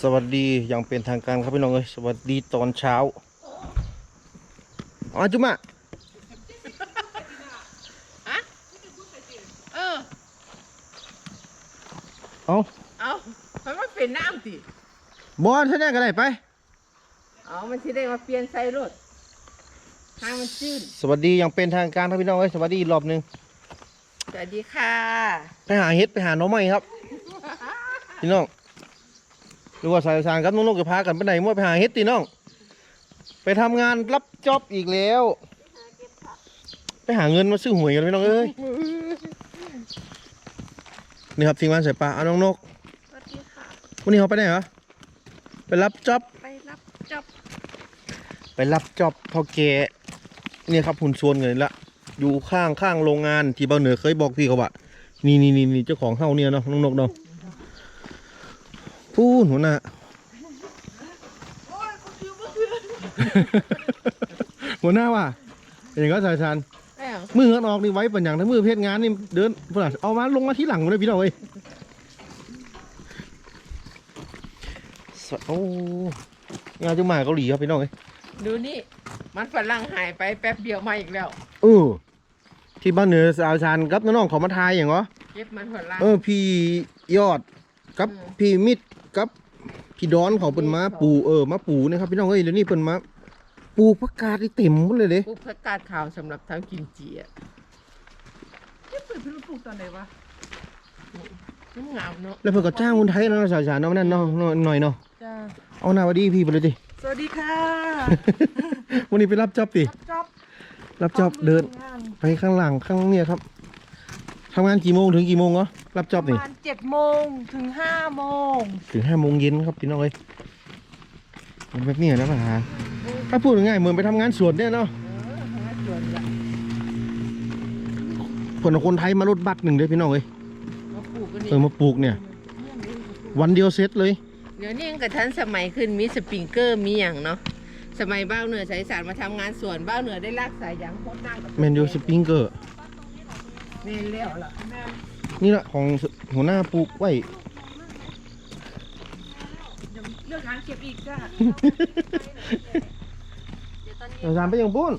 สวัสดีอย่างเป็นทางการครับพี่น้องเอ้ยสวัสดีตอนเช้าอ๋อจุ๊มะเออ เอาเอามันมาเป็นน้ำสิบอลใช่ไหมกันได้ไป เอามันสิได้มาเปลี่ยนใส่รถทางมันจืดสวัสดีอย่างเป็นทางการครับพี่น้องเอ้ยสวัสดีอีกรอบหนึ่งสวัสดีค่ะ ไปหาเฮ็ดไปหาหน้องไม้ครับ พี่น้อง หรือว่าสายสารครับน้องๆจะพากันไปไหนมั่วไปหาเฮ็ดตีน้อง ไปทำงานรับจ็อบอีกแล้ว ไปหาเงินมาซื้อหวยกันพี่น้องเอ้ยนี่ครับทีมงานสายปลาเอาน้องนกสวัสดีค่ะ วันนี้เขาไปไหนเหรอไปรับจ็อบไปรับจับไปรับจ็อบเท่าแกเนี่ยครับหุ่นส่วนเงินละอยู่ข้างข้างโรงงานที่เบาเหนือเคยบอกพี่เขาว่านี่นี่นี่นี่เจ้าของเฮ้าเนี่ยเนาะน้องนกเนาะ พูดหัวหน้าหัวหน้าว่ะเป็นอย่างก็สายชานแม่งมือเงินออกนี่ไว้เป็นอย่างถ้ามือเพศงานนี่เดินเพื่อนเอามาลงมาที่หลังเลยพี่น้องเอ้ยสวโอ้งานจะมาเกาหลีครับพี่น้องเอ้ยดูนี่ มันฝรั่งหายไปแป๊บเดียวมาอีกแล้วเออที่บ้านเหนือสาวชานกับน้องๆเขอมาทายอย่างเหรอเก็บมันฝรั่งเออพี่ยอดกับอืมพี่มิด กับพี่ดอนเขาเป็นมาปูเออมาปูนะครับพี่น้องเอ้ยเดี๋ยวนี้เป็นมาปูประกาศที่เต็มหมดเลยเด้ปลูกผักกาดขาวสำหรับทำกิมจิอะเก็บเปิดเพิ่งปลูกตอนไหนวะมันงามเนาะแล้วเพิ่นก็จ้างคนไทยเนาะสาวชานเนาะนั่นเนาะหน่อยเนาะจ้าเอาหน้าหวัดดีพี่ไปเลยดิสวัสดีค่ะวันนี้ไปรับจ็อบดิจ๊อบรับจ็อบเดินงานไปข้างหลังข้างเนี่ยครับทำงานกี่โมงถึงกี่โมงเหรอรับจ็อบปนี่ระมาณเจ็ดโมงถึงห้าโมงถึงห้าโมงเย็นครับพี่น้องเอ้ยมันแบบนี้นะปัญหาถ้าพูดง่ายๆเหมือนไปทำงานสวนเนี่ยเนาะเออทำงานสวนละผลคนไทยมารถบัตรหนึ่งเด้อพี่น้องเอ้ยมาปลูกกันนี่เออมาปลูกเนี่ย วันเดียวเสร็จเลย เดี๋ยวนี้มันกับทันสมัยขึ้นมีสปริงเกอร์มีอย่างเนาะสมัยบ้าวเหนือสายสารมาทำงานสวนบ้าวเหนือได้ลากสายยางโคตรนั่งกับแมนยูสปริงเกอร์ แม่นแล้วล่ะนี่แหละของหัวหน้าปลูกไว้ เดี๋ยวเลือกงานเก็บอีกจ้าอาจารย์ไปยังปุ้น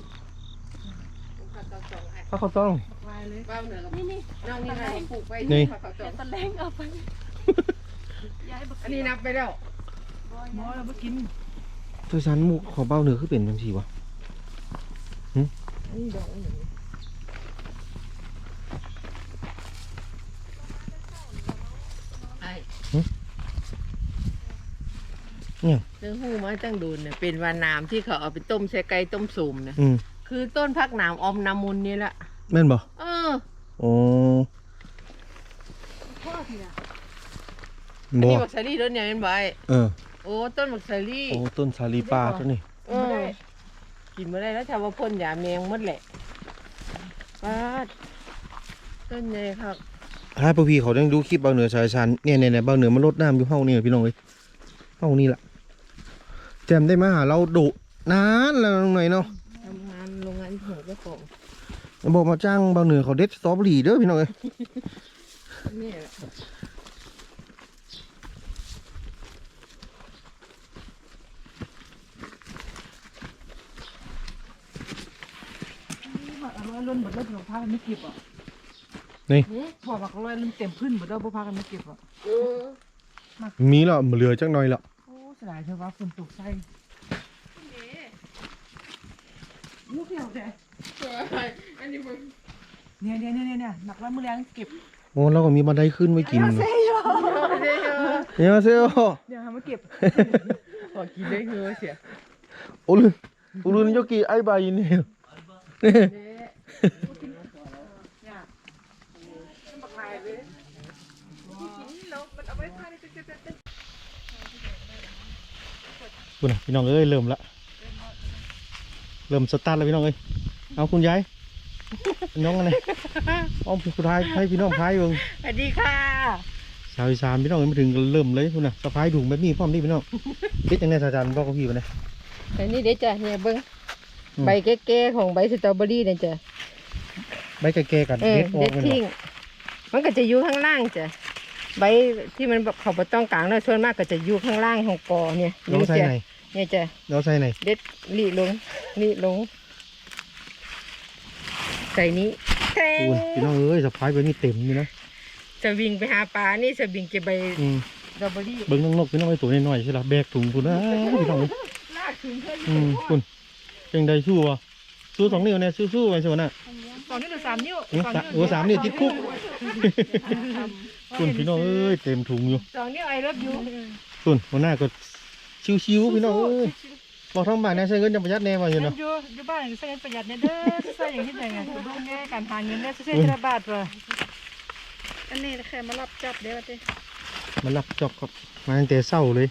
พระเขาต้องไปเลยบ้าวเหนือกับนี่นี่น้องนี่ไงปลูกไปนี่ผักเขาวตเดี๋ยวองตะแลงเอาไปย้ายบักอันนี้นับไปแล้วหมอเราไปกินอาจารย์มุกขอเบ้าเหนือคือเป็นจังซี่วะอันนี้ดอกอันนี้ไอ้ เนี่ยเรื่องหูมาจังดูเนี่ยเป็นวานามที่เขาเอาไปต้มใส่ไก่ต้มสูมนะอืมคือต้นพักหนามออมนามุนนี่แหละแม่นบ่เออโอ้พ่อเถียอันบ่นี้บักซารี่ต้นเนี่ยเป็นใบเออโอ้ต้นบักซารี่ โอ้ต้นสาลีปลาตัวนี้เออกินมาได้แล้วชาวว่าพ่นยาแมงหมดแหละป้าดต้นใหญ่ครับ ถ้าพวกพี่เขาต้องดูคลิปเบ้าเหนือสายชันเนี่ยเนี่ยเนี่ยเบ้าเหนือมันลดน้ำอยู่เฮานี่พี่น้องเอ้ยเฮานี่ล่ะแจมได้มาหาเราดุนานแล้วหน่อยเนาะทำงานโรงงานหัวเจ้าของบอกมาจ้างเบ้าเหนือเขาเด็ดสตรอเบอรี่เด้อพี่น้องเอ้ยนี่แหละผักอร่อยล้นหมดแล้วเราพากันไม่เก็บอะ หืมพอผักอร่อยล้นเต็มพื้นหมดแล้วพากันไม่เก็บอะเออมีแล้วเหลือจักหน่อยละโอ้เสียดายเธอว่าฝนตกใส่ลูกเดียวแต่อันนี้มันเนี่ยเนี่ยเนี่ยเนี่ยหนักแล้วมือแรงเก็บโอ้เราก็มีบันไดขึ้นไว้กินเซ่ยเดี๋ยวเนี่ยเซลเดี๋ยวหามาเก็บขอกินได้คือเสียโอ้ลืมโอ้ลืมยกีไอ้ใบนี่เนี่ยเนี่ยบักลายเลยแล้วมันเอาไว้ทานนี่จะจะจะ คุณน่ะพี่น้องเอ้ยเริ่มละเริ่มสตาร์ทแล้วพี่น้องเอ้ยเอาคุณยายน้องอะไรอ้อมสุดท้ายให้พี่น้องพายเบิ่งสวัสดีค่ะสาวอีสานพี่น้องเอ้ยมาถึงก็เริ่มเลยคุณน่ะสะพายถุงแบบนี้พร้อมนี่พี่น้องคิดยังไงสาวจันบอกกับพี่ไปเลยแต่นี่เดี๋ยวจ้ะเนี่ยเบิ้งอืมใบแก่ๆของใบสตรอเบอรี่เนี่ยจ้ะใบแก่ๆกันเออเด็ดออเด็กดเลยทิ้งมันก็จะอยู่ข้างล่างจ้ะ ใบที่มันแบบเขาบ่ต้องกลางแล้วส่วนมากก็จะอยู่ข้างล่างของกอเนี่ยเราใส่ไหนเนี่ยจะเราใส่ไหนเด็ดลีลงลีลง ใส่นี้แทงคุณพี่น้องเอ้ยสะพายไปนี่เต็มอยู่นะจะวิ่งไปหาปลานี่จะวิ่งเก็บใบอืมดอกเบอรี่เบิ้งน้องนกพี่น้องไอ้ตัวน้อยๆใช่ละแบกถุงคุณนะพี่น้องเอ้ยลากถึงเพื่อนอืมคุณเจังใดสู้วะสู้สองนิ้วเนี่ยสู้ๆไปสิวะน่ะสองนิ้วหรือสามนิ้วอืมสะโอ้สามนิ้วติดคุก คุณพี่น้องเอ้ยเต็มถุงอยู่สองนิ้วไอ้รับอยู่คุณหัวหน้าก็ชิวๆพี่น้องเอ้ยบอกทั้งบ้านเนี่ยใช้เงินจะประหยัดแน่ว่าอยู่เงินเนาะอยู่อยู่บ้านใช้เงินประหยัดเนี่ยเด้อใช้อย่างที่ไหนไงดูแง่การหาเงินเนี่ยใช้ทีละบาทเลยอันนี้แค่มารับจับเดี๋ยวเต้มันรับจอบครับมาตั้งแต่เศร้าเลย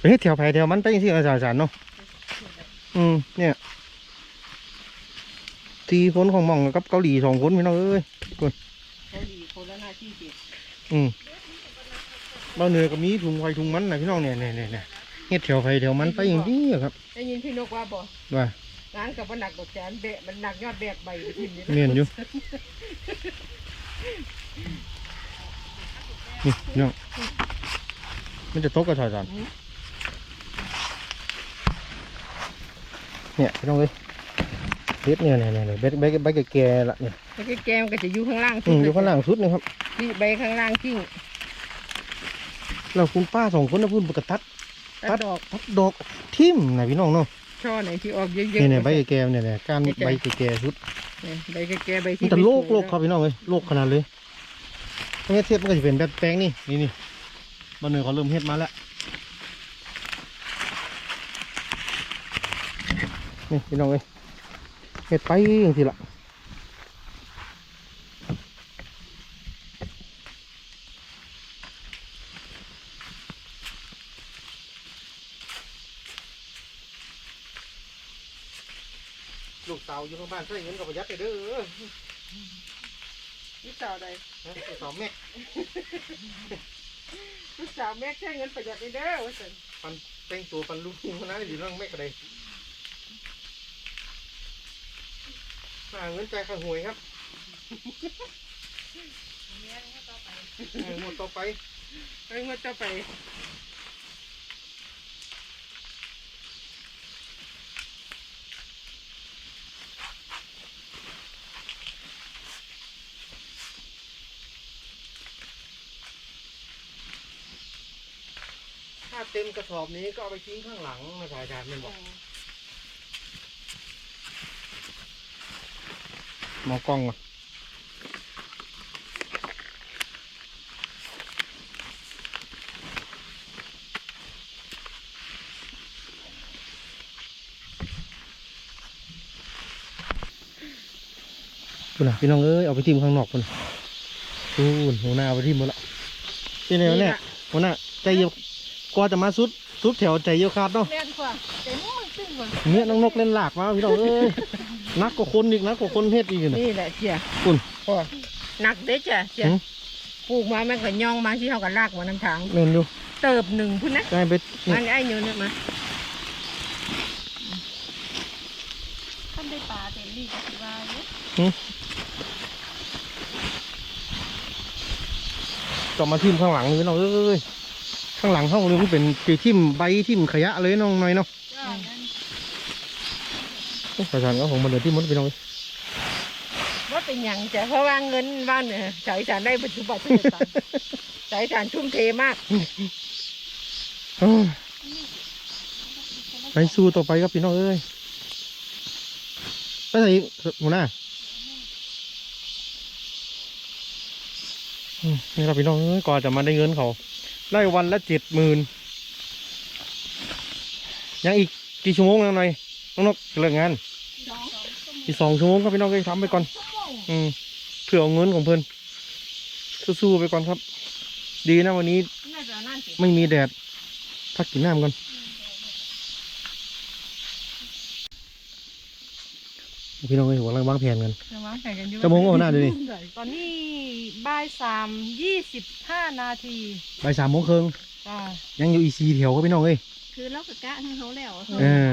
เฮ้ยแถวแผแถวมันไปยังที่อาจารย์เนาะอืมเนี่ยสี่คนของหมองกับเกาหลีสองคนพี่น้องเอ้ย เขาดีคนละหน้าที่สิ อืมบ้านเหนือก็มีถุงไฟถุงมันนะพี่น้องเนี่ยเนี่ยเนี่ยเนี่ยเฮ็ดแถวไฟแถวมันไปอย่างนี้อะครับได้ยินพี่นกว่าบ่ว่างานกับมันหนักดอกแจนแบะมันหนักยอดแบกใบทิมนี่เมียนอยู่นี่พี่น้องมันจะตกกระถอยสันเนี่ยพี่น้องเอ้ย เฮ็ดเนี่ยเนี่ยเนี่ยเนี่ยใบใบใบแก่ๆละเนี่ยแล้วก็แกมก็จะอยู่ข้างล่างอืมอยู่ข้างล่างสุดนะครับที่ใบข้างล่างกิ้งเราคุณป้าสองคนนะพูดปกตัดตัดดอกตัดดอกทิ่มนะพี่น้องเนาะช่อไหนที่ออกเยอะๆเนี่ยเนี่ยใบแก่ๆเนี่ยเนี่ยก้านใบแก่ๆสุดเนี่ยใบแก่ๆใบมัที่นแต่โลกไม่สวยโลกครับพี่น้องเลยโลกขนาดเลยถ้าเฮ็ดเทียบมันก็จะเป็นแบบแปลงนี่นี่นี่บ้านเหนือเขาเริ่มเฮ็ดมาแล้วนี่พี่น้องเอ้ย เฮ็ดไปอย่างทีละลูกสาวอยู่ข้างบ้านใช้เงินกับประหยัดไปเด้อลูกสาวใดลูกสาวแม่ลูกสาวแม่ใช้เงินประหยัดนี่เด้อว่าซั่นปันแต่งตัวปันลูกคนนั้นอยู่นั่งแม่กระได หาเงินใจข้างหวยครับเออหมดต่อไปไปงดต่อไปถ้าเต็มกระสอบนี้ก็เอาไปทิ้งข้างหลังนะสายอาจารย์มันบอก มอกล้องอะคุณน่ะพี่น้องเอ้ยเอาไปทิ้งข้างนอกคุณดูนหัวหน้าเอาไปทิ้งหมดละที่ไหนวะเนี่ยหัวหน้าใจเย็นกว่าจะมาสุดสุดแถวใจเยียวขาดเนาะแน่นกว่าแต่นู้นตึ้งกว่าเนี่ยน้องนกเล่นหลากมาพี่น้องเอ้ย นักกว่าคนอีกนักกว่าคนเฮ็ดอีกนะนี่แหละเจียคุณพ่อหนักเด้อจ้ะเจียหืมปลูกมาแม่งก็ย่องมาที่เขาก็ลากมาน้ำทางเล่นอยู่เติบหนึ่งพุ่นนะกลายเป็นมันไอ้อยู่เนี่ยมาท่านได้ปลาเต็มที่ก็ถือว่าเยอะก็มาทิ่มข้างหลังนี่พี่น้องเอ้ยข้างหลังห้องเลยมันเป็นปีทิ่มใบทิ่มขยะเลยน้องหน่อยเนาะ จ้านั่นประชาชนก็ของมันเดือที่มดพี่น้องเอ้ยว่าเป็นหยังจ้ะเพราะว่าเงินบ้านเนี่ยสายสารได้ปัจจุบันทุกอย่างสายสารทุ่มเทมากเอ้ยไปสู้ต่อไปครับพี่น้องเอ้ยไปไหนอีกหัวหน้าอืมนี่ครับพี่น้องเอ้ยก่อนจะมาได้เงินเขา ได้วันละเจ็ดหมื่นยังอีกกี่ชั่วโมงแล้วหน่อยน้องนกเลิกงาน อีกสองชั่วโมงครับพี่น้องก็ทำไปก่อน อืมเพื่อเอาเงินของเพื่อนสู้ๆไปก่อนครับ ดีนะวันนี้น่าจะนั่นสิไม่มีแดดพักกินน้ำก่อนพี่น้องเอ้ยหัวกำลังวางแผนกันจะวางแผนกันอยู่จะโมงก็หัวหน้าดูดิตอนนี้บ่ายสามยี่สิบห้านาทีบ่ายสามโมงครึ่งจ้ายังอยู่อีซีแถวครับพี่น้องเอ้ยคือเรากะกะให้เขาแล้วเออ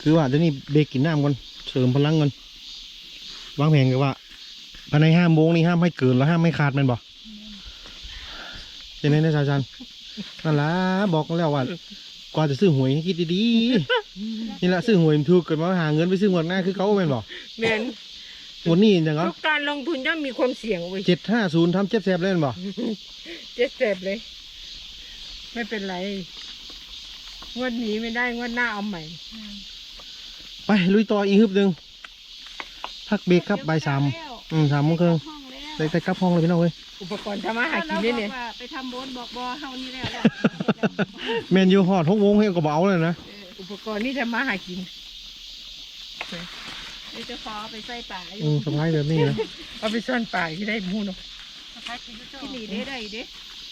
คือว่าเดี๋ยวนี้เบรกกินน้ำก่อน เสริมพลังก่อนวางแผนกันว่าภายในห้าโมงนี่ห้ามให้เกินแล้วห้ามไม่ขาดแมันบอกเจนนี่นะชาวจันนั่นละบอกแล้วว่ากว่าจะซื้อหวยให้คิดดีๆนี่แหละซื้อหวยมันถูกเกิดมาหาเงินไปซื้อหมดหน้าคือเขาแม่นบอกแม่นวันนี้จังเหรอทุกการลงทุนย่อมมีความเสี่ยงเว้ยเจ็ดห้าศูนย์ทำเจ็บแสบเล่นบอกเจ็บเจ็บเลย ไม่เป็นไรงวดนี้ไม่ได้งวดหน้าเอาใหม่ ไปลุยต่ออีกฮึบหนึ่งพักเบรกครับบ่ายสามอืมสามโมงครึ่งห้องแล้วได้แต่กลับห้องเลยพี่น้องเว้ย อุปกรณ์ทำมาหากินนี่เนี่ยราบอกว่าไปทำโบนบอกบอเฮานี่แล้วแล้วแมนยูฮอดหกโมงให้ก็เบเอาเลยนะ อุปกรณ์นี่ทำมาหากินเดี๋ยวจะขอเอาไปใส่ป่าออืยู่มสบายแบบนี้นะเอาไปซ่อนป่าที่ได้หมูเนาะกินหนีได้ได้เด้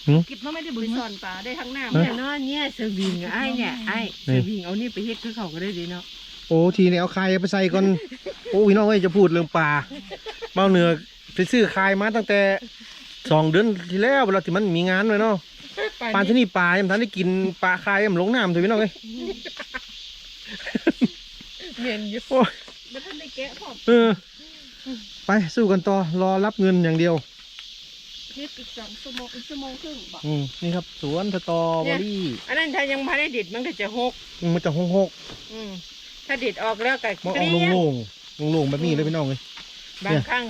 หืมกิบมันไม่ได้บุญสอนป่าได้ทั้งน้ำเนี่ยเนาะเนี่ยสวิงอะไอ้เนี่ยไอ้สวิงเอานี่ไปเฮ็ดคือเขาก็ได้ดีเนาะ โอ้ทีนี้เอาคายไปใส่ก่อนโอ้พี่น้องเอ้ยจะพูดเรื่องปลาเบ้าเหนือไปซื้อคายมาตั้งแต่สองเดือนที่แล้วเวลาที่มันมีงานเลยเนาะปลาที่นี่ปลายังทันได้กินปลาคายยังลงน้ำเถอะพี่น้องเอ้ยเมียนอยู่โอ้ยไม่ทันได้แกะพร้อมเออไปสู้กันต่อรอรับเงินอย่างเดียวเฮ็ดอีกสองชั่วโมงอีกชั่วโมงครึ่งบอกอืมนี่ครับ สวนสตรอเบอรี่ อันนั้นถ้ายังไม่ได้เด็ดมันก็จะหกอืมมันจะหงหกอืม ถ้าเด็ดออกแล้วก็มันเกเอาลี้ยงโล่งๆโล่งๆแบบนี้เลยพี่น้องเลย บางครั้ง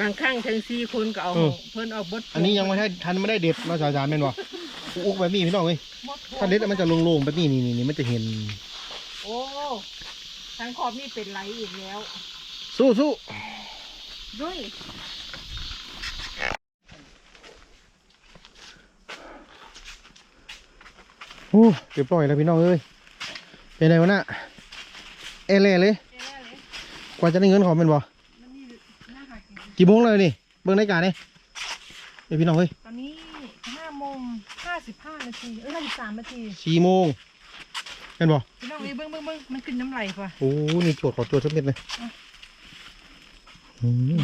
บางครั้งทั้งสี่คนก็เอาเออ เพิ่นเอาบดอันนี้ยังไม่ได้ทันไม่ได้เด็ดมาสาวจานเป็นบ่อุกแบบนี้พี่น้องเอ้ยถ้าเด็ดแล้วมันจะโล่งๆแบบนี้นี่นี่นี่มันจะเห็น โอ้ทั้งขอบนี่เป็นไหลอีกแล้วสู้สู้ด้วยโอ้เรียบร้อยแล้วพี่น้องเอ้ยเป็นไงวะน่ะ เอเล่เลย กว่าจะได้เงินของเป็นบ่กี่โมงเลยนี่ เบิ่งนาฬิกาเนี่ยเดี๋ยวพี่น้องเฮ้ยตอนนี้ห้าโมงห้าสิบห้านาทีเอ้ยห้าสิบสามนาทีสี่โมงเป็นบ่พี่น้องนี่เบิ้งเบิ้งเบิ้งมันขึ้นน้ำไหลกว่าโอ้นี่โจทย์ขอโจทย์สักนิดเลยอืม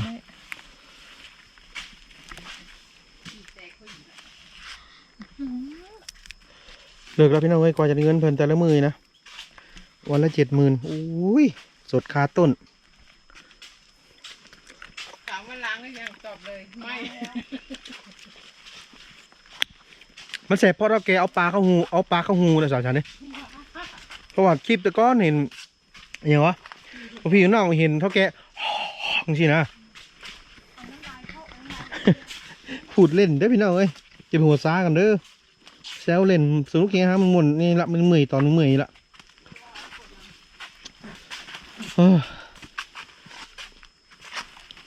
เลิกแล้วพี่น้องเอ้ยกว่าจะได้เงินเพิ่นแต่ละมือนะ วันละเจ็ดหมื่นอุ้ย สดคาต้น ถามว่าล้างหรือยังตอบเลยไม่มันแสบเพราะเราแกเอาปลาเข้าหูเอาปลาเข้าหูนะสาวฉันเนี่ยเพราะว่าคลิปแต่ก้อนเห็นอหย่างวะพอพี่น้องเห็นเท่าแกจังซี่นะ พูดเล่นเด้อพี่น้องเอ้ยจะไปหัวซ้ากันเด้อแซวเล่นสนุกเงี้ยฮะมันหมุนนี่ละมันเมื่อยตอนนึงเมื่อยละเออ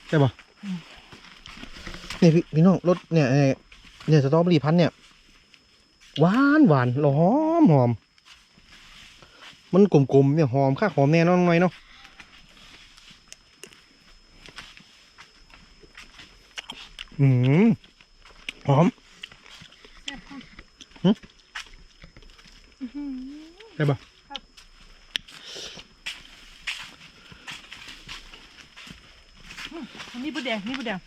ใช่ปะเนี่ยพี่พี่น้องรถเนี่ยเนี่ยเนี่ยสตรอเบอรี่พันธุ์เนี่ยหวานหวานแล้วหอมหอม มันกลมๆเนี่ยหอมค่าหอมแน่นอนหน่อยเนาะอืมหอมหึได้ปะ นี่บุ แดงนี่บุแดง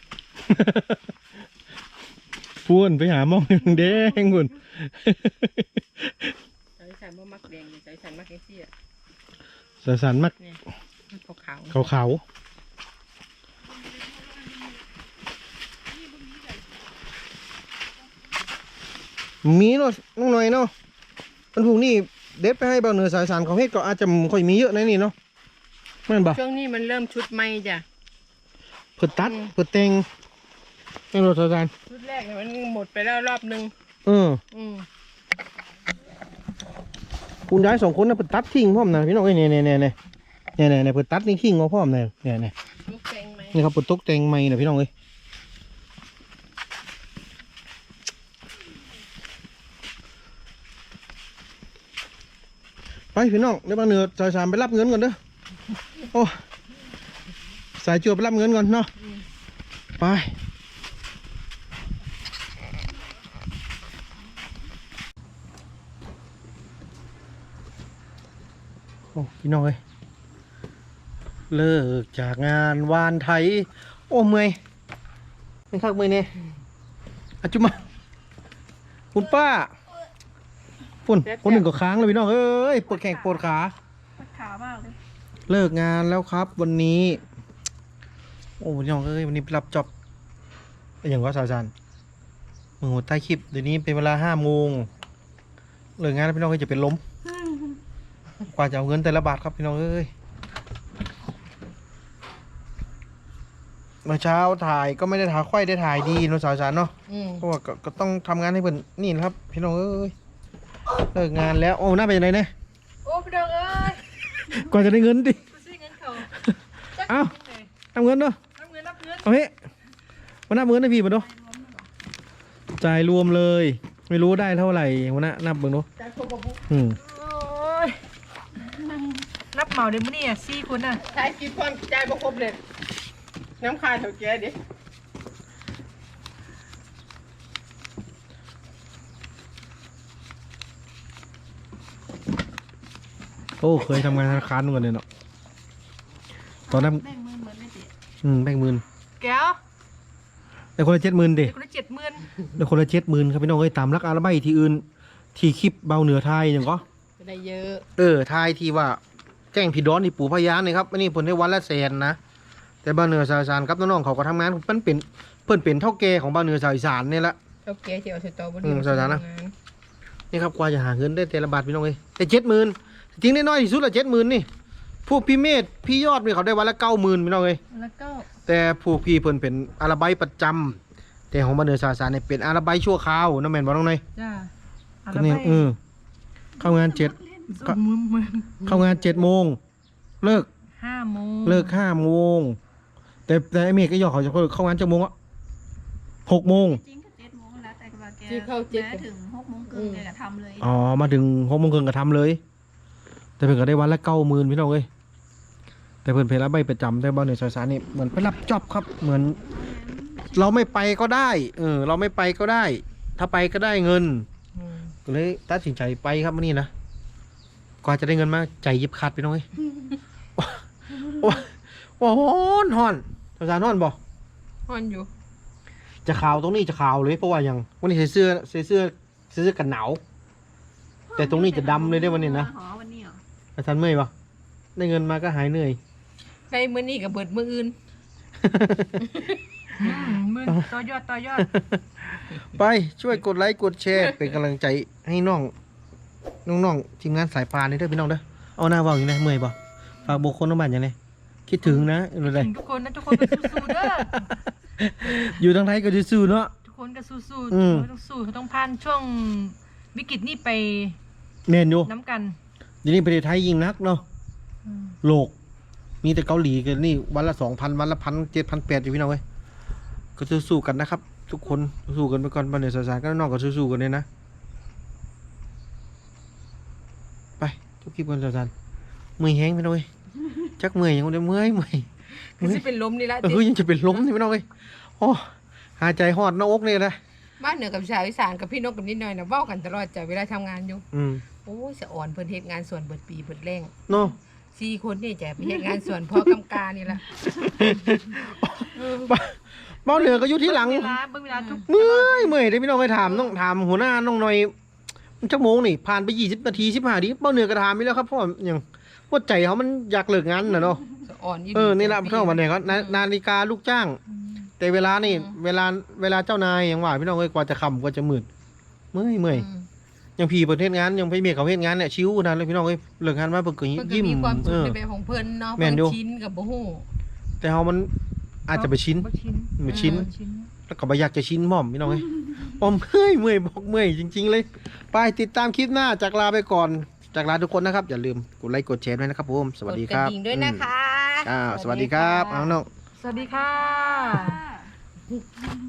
พูนไปหาหมองแดงๆพุ่นใส่สันว่ามักแดงใส่สันมักแกงเสียสะสันมักเนี่ยมันขาวขาวๆมีเนาะน้องหน่อยเนาะมันพวกนี้เด็ดไปให้เบาเหนือสายสารของเฮ็ดก็อาจจะไม่ค่อยมีเยอะในะนี่เนาะแม่นบ่ๆช่วงนี้มันเริ่มชุดใหม่จ้ะ เพิ่นตัดอืมเพิ่นแต่งให้รถสายสารชุดแรกเนี่ยมันหมดไปแล้วรอบนึงเอออืมคุณยายสองคนน่ะเพิ่นตัดทิ้งพร้อมนะพี่น้องเอ้ยเนี่ยๆๆๆเนี่ยๆๆเพิ่นตัดนี่ทิ้งเอาพร้อมเนี่ยเนี่ยๆลูกแตงไหมนี่ครับปตกแต่งใหม่นะพี่น้องเอ้ยไปพี่น้องเดี๋ยวบางเหนือสายสามไปรับเงินก่อนเด้อโอ้ สายจวบไปรับเงินก่อนเนาะไปโอ้พี่น้องเอ้ยเลิกจากงานวานไทย โอ้เมื่อยเป็นคักเมื่อยเนี่ยอาจุมา คุณป้าปุ่นคนหนึ่งก็ค้างเลยพี่น้องเอ้ยปวดแขนปวดขาขาวมากเลย เลิกงานแล้วครับวันนี้ โอ้พี่น้องเอ้ยวันนี้ไปรับจ็อบเป็นอย่างว่าสาวจานมือหัวใต้คลิปเดี๋ยวนี้เป็นเวลาห้าโมงเลิกงานแล้วพี่น้องก็จะเป็นล้ม กว่าจะเอาเงินแต่ละบาทครับพี่น้องเอ้ยเมื่อเช้าถ่ายก็ไม่ได้ถ่ายค่อยได้ถ่ายดีเนอะสาวจานเนาะอืมเพราะว่าก็ก็ต้องทำงานให้เพิ่นนี่นะครับ พี่น้องเอ้ยเลิกงานแล้วโอ้หน้าเป็นยังไงเนี่ยโอ้พี่ดองเอ้ยกว่าจะได้เงินดิกูซื้อเงินเขาเอ้า ทำเงินเนาะรับ เงินรับเงินเอาเฮ้มานับเงินให้พี่มาดูจ่ายรวมเลย ไม่รู้ได้เท่าไหร่หัวหน้านับเบิ่งดูจ่ายครบบ่บุอืมโอ้ยรับเหมาเดี๋ยวมื้อนี้อะสี่คนอะใช้กี่คนจ่ายบ่ครบเลยน้ำคาเท่าแก่ดิโอ้เคยทำงานธนาคารเหมือนกันเลยเนาะตอนนั้นแบ่งหมื่นเหมือนไม่ติอืมแบ่งหมื่น แก้วแต่คนละเจ็ดหมื่นดิเด็กคนละเจ็ดหมื่นแต่คนละเจ็ดหมื่นครับพี่น้องเอ้ยตามรักอาราใบที่อื่น ที่คลิปเบาเหนือไทยอย่างก็ได้เยอะ เออไทยที่ว่าแจ้งผิดร้อนที่ปู่พญานนี่ครับอันนี้ผลได้วันละแสนนะแต่บ้านเหนือสาวอีสานครับน้องๆเขาก็ทำงานเพิ่นเป็นเพิ่นเป็นเท่าแก่ของบ้านเหนือสาวอีสานนี่แหละเท่าแก่ที่เอาสตอบ่อืมสถานะนี่ครับกว่าจะหาเงินได้แต่ละบาทพี่น้องเอ้ยแต่เจ็ดหมื่นจริงได้น้อยที่สุดละเจ็ดหมื่นนี่พวกพี่เมธพี่ยอดนี่เขาได้วันละเก้าหมื่นพี่น้องเอ้ยแล้วก็ แต่พวกพี่เพิ่นเป็นอาราไบประจำแต่ของบ้านเหนือสาวอีสานเนี่ยเป็นอาราไบชั่วคราวน้ำแม่นบ่น้องเนยจ้าก็เนี่ยเออเข้างานเจ็ดสองหมื่นหมื่นเข้างานเจ็ดโมงเลิกห้าโมงเลิกห้าโมงแต่แต่ไอเมฆก็ยอมเขาจะเข้างานเจ็ดโมงอะหกโมงจริงก็เจ็ดโมงแล้วแต่ว่าแกที่เข้าเจ็ด แม้ถึงหกโมงครึ่งแกก็ทำเลยอ๋อมาถึงหกโมงครึ่งก็ทำเลย แต่เพิ่นก็ได้วันละเก้าหมื่นพี่น้องเอ้ย แต่เพิ่นเพนรับใบประจำแต่บ้านในซอยสารนี่เหมือนไปรับจ็อบครับ เหมือน เราไม่ไปก็ได้ เออ เราไม่ไปก็ได้ ถ้าไปก็ได้เงินอืมก็เลยตัดสินใจไปครับวันนี้นะกว่าจะได้เงินมาใจยิบขาดไปหน่อยว้าว้าฮ้อนฮ้อนสงสารฮ้อนบ่ฮ้อนอยู่ จะขาวตรงนี้จะขาวเลยเพราะว่ายังวันนี้ใส่เสื้อใส่เสื้อใส่เสื้อกันหนาวแต่ตรงนี้จะดำเลยได้วันนี้นะหอวันนี้เหรออาจารย์เมื่อยปะได้เงินมาก็หายเหนื่อย ได้มื้อนี้ก็เบิดมื้ออื่นอืมหมื่นต่อยอดต่อยอดไปช่วยกดไลค์กดแชร์ เป็นกำลังใจให้น้องน้องๆทีมงานสายปานนี่เด้อพี่น้องเด้อเอาหน้าเว่าอย่างไรเมื่อยปะฝากบุคคลน้องบ้านอย่างไรคิดถึงนะอะไรถึงทุกคนนะทุกคนก็สู้ๆเด้ออยู่ทางไทยก็จะสู้เนาะ ทุกคนก็สู้อืมๆต้องสู้ต้องผ่านช่วงวิกฤตนี้ไปเน่นอยู่น้ำกันเดี๋ยวนี้ประเทศไทยยิ่งนักเนาะอืมโลก มีแต่เกาหลีกันนี่วันละสองพันวันละพันเจ็ดพันแปดอยู่พี่น้องเว้ยก็สู้ๆกันนะครับ ทุกคนสู้กันไปก่อนบ้านเหนือสายๆก็น้องก็สู้ๆกันเลยนะ ไปทุกคลิปกันสายๆมือแห้งพี่น้องเว้ยจักเมื่อยยังได้เมื่อยเมื่อยคือสิเป็นลมนี่ละเออยังจะเป็นล้มนี่พี่น้องเว้ยโอ้หายใจหอดหน้าอกนี่นะบ้านเหนือกับชาวอีสานกับพี่นกกับนิดหน่อยนะเว้ากันตลอดจ้ะเวลาทำงานอยู่ อืมโอ้ยสะอ่อนเพิ่นเฮ็ดงานสวนเบิดปีเบิดแรงเนาะ สี่คนนี่จะไปเฮ็ดงานสวนพอกำกานี่ล่ะเบ้าเหนือก็อยู่ที่หลังเวลาเบิ่งเวลาทุกเมื่อยเมื่อยได้พี่น้องไปถามต้องถามหัวหน้าน้องหน่อยชั่วโมงนี่ผ่านไปยี่สิบนาทีสิบห้านาทีเบ้าเหนือก็ถามไปแล้วครับเพราะว่าอย่างว่าใจเขามันอยากเลิกงานนะเนาะสะอ่อนยู่เออนี่ละเท่าวันเนี่ยก็นานาฬิกาลูกจ้าง แต่เวลานี่ เวลาเวลาเจ้านายอย่างว่าพี่น้องเอ้ยกว่าจะคำกว่าจะมืดเมื่อยเมื่อย อืมอ ย่างพี่ประเทศงานอย่างพี่เมียเขาเฮ็ดงานเนี่ยชิวนะเลยพี่น้องเอ้ยเลิกงานมาเพิ่นก็เพิ่นก็ยิ้มมีความสุเอขอ ในแบบของเพิ่นเนาะแม่เพิ่นนอยู่ ชินกับบ่ฮู้ แต่เฮามันอาจจะไปชินบ่ชิ้นไม่ชิ้น เออชิ้น แล้วก็บ่อยากจะชินหม่อมพี่น้องเอ้ยหม่อมเมื่อยเมื่อยบอกเมื่อยจริง ๆ เลย ไปติดตามคลิปหน้าจากลาไปก่อนจากลาทุกคนนะครับ อย่าลืมกดไลค์กดแชร์ด้วยนะครับผมสวัสดีคกดรักบระดิ่งด้วยนะคะ อืมอ้าวสวัสดีครับเอาน้อง สวัสดีค่ะ